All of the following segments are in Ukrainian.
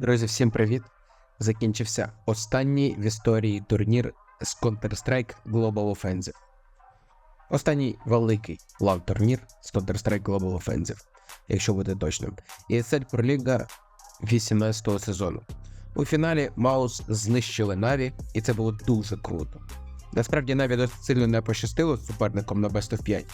Друзі, всім привіт! Закінчився останній в історії турнір з Counter-Strike Global Offensive. Останній великий лав турнір з Counter-Strike Global Offensive, якщо бути точним. ESL Pro League 18-го сезону. У фіналі Маус знищили Наві, і це було дуже круто. Насправді Наві досить сильно не пощастило з суперником на Best of 5,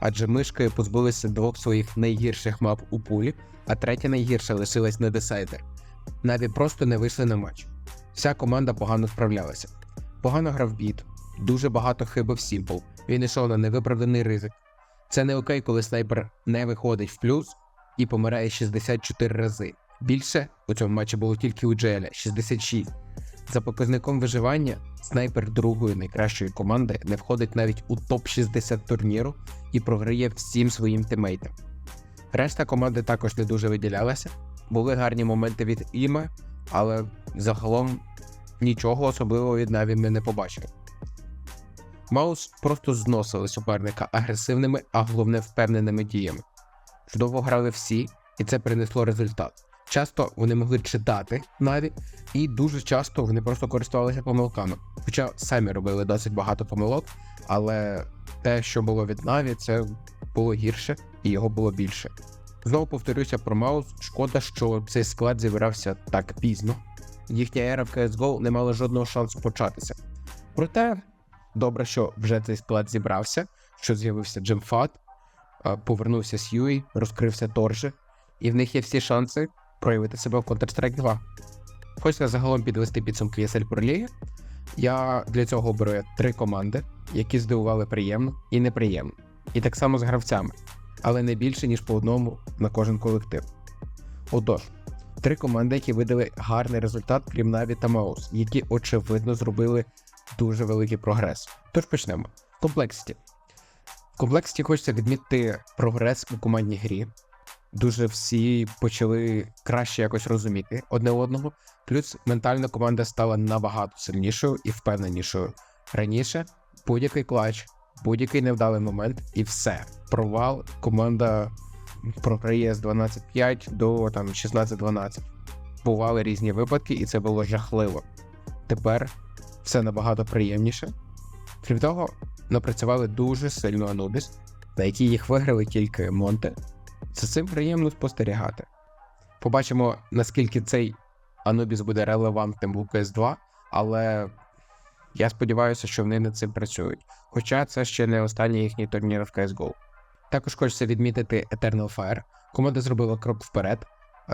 адже мишки позбулися двох своїх найгірших мап у пулі, а третя найгірша лишилась на десайдер. Наві просто не вийшли на матч. Вся команда погано справлялася. Погано грав біт, дуже багато хибив Сімпл. Він йшов на невиправданий ризик. Це не окей, коли снайпер не виходить в плюс і помирає 64 рази. Більше у цьому матчі було тільки у Джеля 66. За показником виживання, снайпер другої найкращої команди не входить навіть у топ-60 турніру і програє всім своїм тимейтам. Решта команди також не дуже виділялася. Були гарні моменти від Іме, але загалом нічого особливого від Наві ми не побачили. Маус просто зносили суперника агресивними, а головне впевненими діями. Чудово грали всі, і це принесло результат. Часто вони могли читати Наві, і дуже часто вони просто користувалися помилками. Хоча самі робили досить багато помилок, але те, що було від Наві, це було гірше і його було більше. Знову повторюся про Маус. Шкода, що цей склад зібрався так пізно. Їхня ера в CSGO не мала жодного шансу початися. Проте, добре, що вже цей склад зібрався, що з'явився Джемфат, повернувся Сьюї, розкрився Торжи, і в них є всі шанси проявити себе в Counter-Strike 2. Хочеться загалом підвести підсумки ESL Pro League. Я для цього оберу три команди, які здивували приємно і неприємно. І так само з гравцями, але не більше, ніж по одному на кожен колектив. Отож, три команди, які видали гарний результат, крім Наві та Маус, які очевидно зробили дуже великий прогрес. Тож почнемо. Complexity. В Complexity хочеться відмітити прогрес у командній грі. Дуже всі почали краще якось розуміти одне одного. Плюс ментальна команда стала набагато сильнішою і впевненішою. Раніше будь-який клач, будь-який невдалий момент, і все. Провал команда програє з 12-5 до там 16-12. Бували різні випадки, і це було жахливо. Тепер все набагато приємніше. Крім того, напрацювали дуже сильно Анубіс, на якій їх виграли тільки Монте. За цим приємно спостерігати. Побачимо, наскільки цей Анубіс буде релевантним у CS2, але я сподіваюся, що вони над цим працюють. Хоча це ще не останній їхній турнір в CSGO. Також хочеться відмітити Eternal Fire. Команда зробила крок вперед,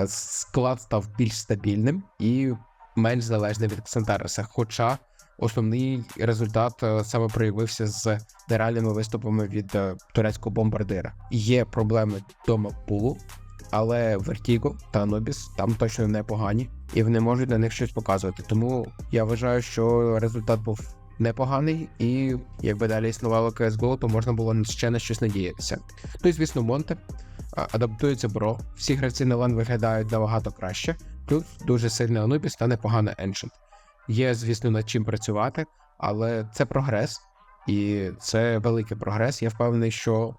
склад став більш стабільним і менш залежним від Ксантареса. Хоча основний результат саме проявився з нереальними виступами від турецького бомбардира. Є проблеми дома пулу, але Vertigo та Anubis там точно непогані, і вони можуть на них щось показувати. Тому я вважаю, що результат був непоганий, і якби далі існувало CSGO, то можна було ще на щось надіятися. Ну і звісно, Монте адаптується бро. Всі гравці на лан виглядають набагато краще. Плюс дуже сильний Anubis та непогана Ancient. Є, звісно, над чим працювати, але це прогрес, і це великий прогрес. Я впевнений, що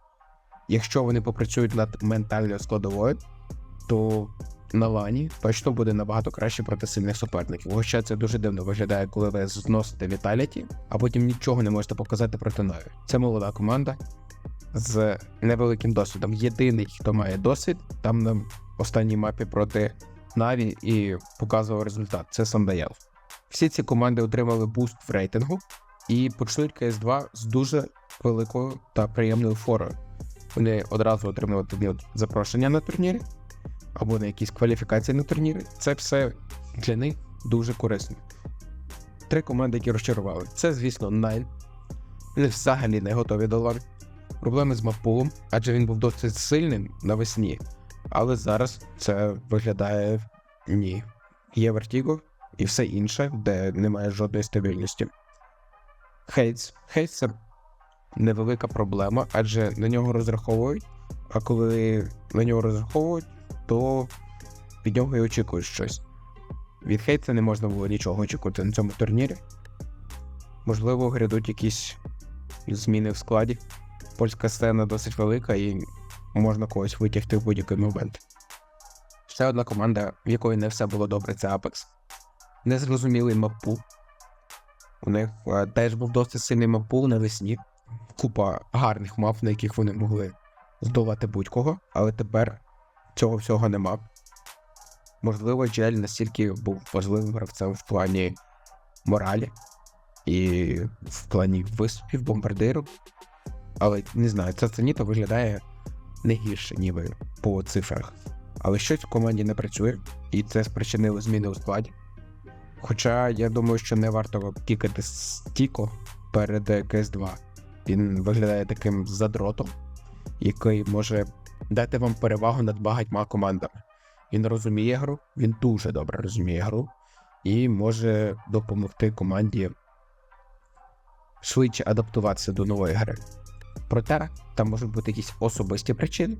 якщо вони попрацюють над ментальною складовою, то на лані точно буде набагато краще проти сильних суперників. Хоча це дуже дивно виглядає, коли ви зносите Віталіті, а потім нічого не можете показати проти Наві. Це молода команда з невеликим досвідом. Єдиний, хто має досвід, там на останній мапі проти Наві і показував результат. Це Сандаєл. Всі ці команди отримали буст в рейтингу і почнуть КС2 з дуже великою та приємною форою. Вони одразу отримали запрошення на турнірі або на якісь кваліфікації на турніри. Це все для них дуже корисно. Три команди, які розчарували. Це, звісно, Nine. Вони взагалі не готові до лан. Проблеми з мапулом, адже він був досить сильним навесні. Але зараз це виглядає ні. Є Vertigo і все інше, де немає жодної стабільності. Хейтс. Хейтс це невелика проблема, адже на нього розраховують, а коли на нього розраховують, то від нього і очікують щось. Від Хейтса не можна було нічого очікувати на цьому турнірі. Можливо, грядуть якісь зміни в складі. Польська сцена досить велика і можна когось витягти в будь-який момент. Ще одна команда, в якої не все було добре, це Apex. Незрозумілий маппул. У них е, теж був досить сильний маппул навесні. Купа гарних мап, на яких вони могли здолати будь-кого, але тепер цього всього нема. Можливо, Джель настільки був важливим гравцем в плані моралі і в плані виступів бомбардиру. Але не знаю, ця Цініта виглядає не гірше, ніби по цифрах. Але щось в команді не працює, і це спричинило зміни у складі. Хоча я думаю, що не варто кікати стіко перед КС2. Він виглядає таким задротом, який може дати вам перевагу над багатьма командами. Він розуміє гру, він дуже добре розуміє гру і може допомогти команді швидше адаптуватися до нової гри. Проте там можуть бути якісь особисті причини.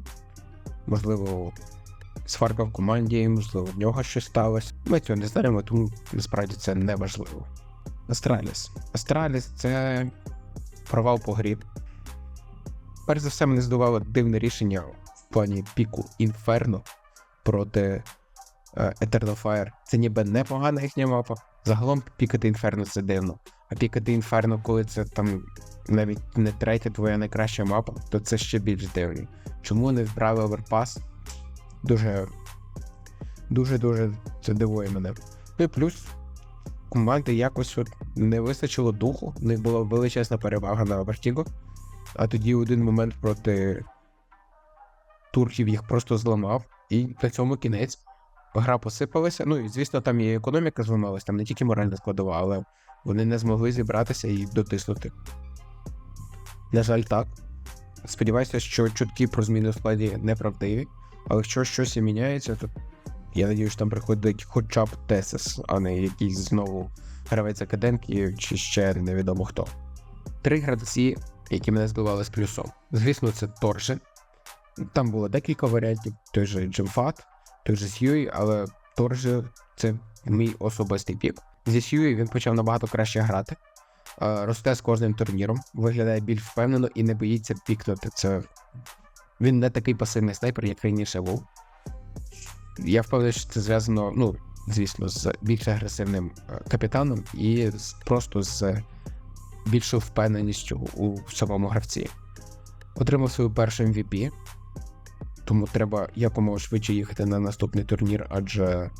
Можливо, сварка в команді, можливо, в нього щось сталося. Ми цього не знаємо, тому насправді це не важливо. Астраліс. Астраліс це провал по грі. Перш за все, мене здавало дивне рішення в плані піку Інферно проти е, Eternal Fire. Це ніби непогана їхня мапа. Загалом пікати Інферно це дивно. А пікати Інферно, коли це там навіть не третя твоя найкраща мапа, то це ще більш дивно. Чому не вбрали оверпас? Дуже. Дуже-дуже це дивує мене. Ну і плюс команди якось от не вистачило духу, в них була величезна перевага на Вертіго. А тоді в один момент проти турків їх просто зламав, і на цьому кінець. Гра посипалася. Ну і звісно, там і економіка зламалась, там не тільки моральна складова, але вони не змогли зібратися і дотиснути. На жаль, так. Сподіваюся, що чутки про зміни у складі неправдиві, але якщо щось і міняється, то я надію, що там приходить хоча б Тесес, а не якийсь знову гравець академки чи ще невідомо хто. Три гравці, які мене збивали з плюсом. Звісно, це Торжи. Там було декілька варіантів, той же Джимфат, той же Сьюї, але Торжи це мій особистий пік. Зі Сьюї він почав набагато краще грати. Е, Росте з кожним турніром, виглядає більш впевнено і не боїться пікнути. Це він не такий пасивний снайпер, як раніше був. Я впевнений, що це зв'язано, ну, звісно, з більш агресивним е, капітаном і просто з більшою впевненістю у самому гравці. Отримав свою першу MVP, тому треба якомога швидше їхати на наступний турнір, адже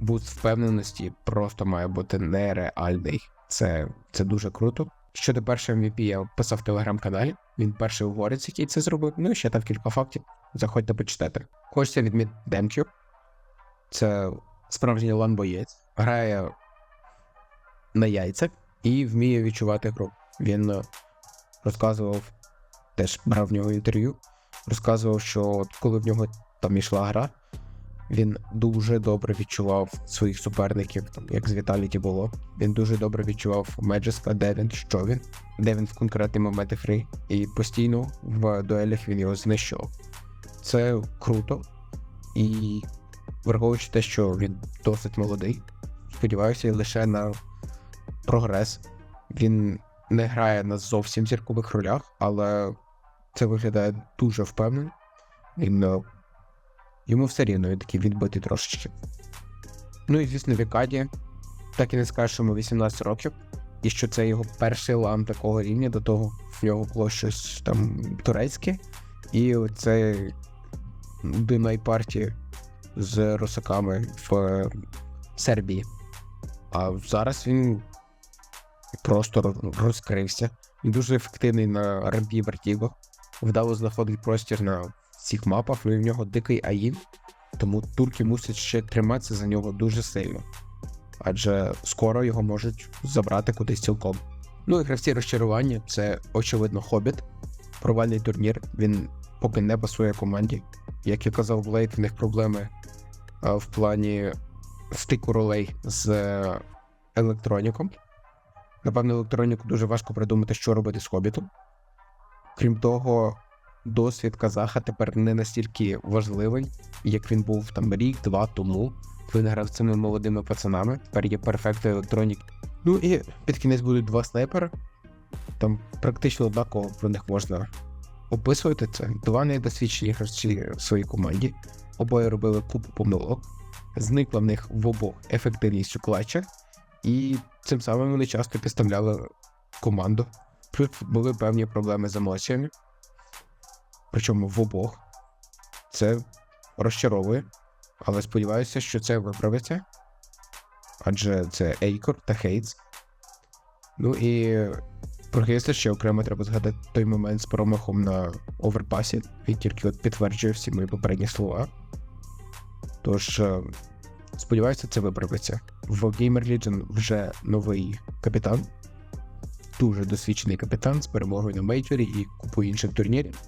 буст впевненості просто має бути нереальний. Це, це дуже круто. Щодо першого MVP я писав в телеграм-каналі. Він перший угорець, який це зробив. Ну і ще там кілька фактів. Заходьте почитати. Хочеться відмітити Демкю. Це справжній лан-боєць. Грає на яйцях і вміє відчувати гру. Він е, розказував, теж брав в нього інтерв'ю. Розказував, що от коли в нього там ішла гра, він дуже добре відчував своїх суперників, там, як з Віталіті було. Він дуже добре відчував Меджеска, де він, що він, де він в конкретний момент гри, і постійно в дуелях він його знищував. Це круто. І враховуючи те, що він досить молодий, сподіваюся, лише на прогрес. Він не грає на зовсім зіркових ролях, але це виглядає дуже впевнено. Він е, Йому все рівно він такий відбитий трошечки. Ну і звісно, Вікаді. Так і не скажеш, що йому 18 років, і що це його перший лам такого рівня, до того в нього було щось там турецьке. І це димай партії з русаками в е, Сербії. А зараз він просто розкрився. Він дуже ефективний на рампі Вертіго. Вдало знаходить простір на всіх мапах, ну і в нього дикий аїн, тому турки мусять ще триматися за нього дуже сильно. Адже скоро його можуть забрати кудись цілком. Ну і гравці розчарування це очевидно хобіт. Провальний турнір, він поки не пасує команді. Як я казав, Блейд, в них проблеми в плані стику ролей з е, електроніком. Напевно, електроніку дуже важко придумати, що робити з хобітом. Крім того, досвід казаха тепер не настільки важливий, як він був там рік-два тому. Він грав з цими молодими пацанами. Тепер є перфект електронік. Ну і під кінець будуть два снайпери. Там практично однаково про них можна описувати це. Два найдосвідчені гравці в своїй команді. обоє робили купу помилок, зникла в них в обох ефективність у клатчах, і цим самим вони часто підставляли команду. Плюс були певні проблеми з емоціями. Причому в обох. Це розчаровує, але сподіваюся, що це виправиться. Адже це Ейкор та Хейтс. Ну і про Хейста ще окремо треба згадати той момент з промахом на оверпасі. Він тільки от підтверджує всі мої попередні слова. Тож, е, сподіваюся, це виправиться. В Gamer Legion вже новий капітан, дуже досвідчений капітан з перемогою на мейджорі і купою інших турнірів.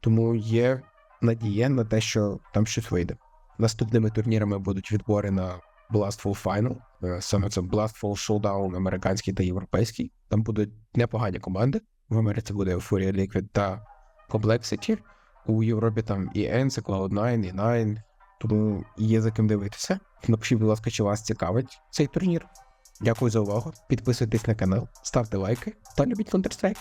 Тому є надія на те, що там щось вийде. Наступними турнірами будуть відбори на Blastful Final. Е, Саме це Blastful Showdown американський та європейський. Там будуть непогані команди. В Америці буде Euphoria Liquid та Complexity. У Європі там і Ense, Cloud9, і Nine. Тому є за ким дивитися. Напишіть, будь ласка, чи вас цікавить цей турнір. Дякую за увагу. Підписуйтесь на канал, ставте лайки та любіть Counter-Strike.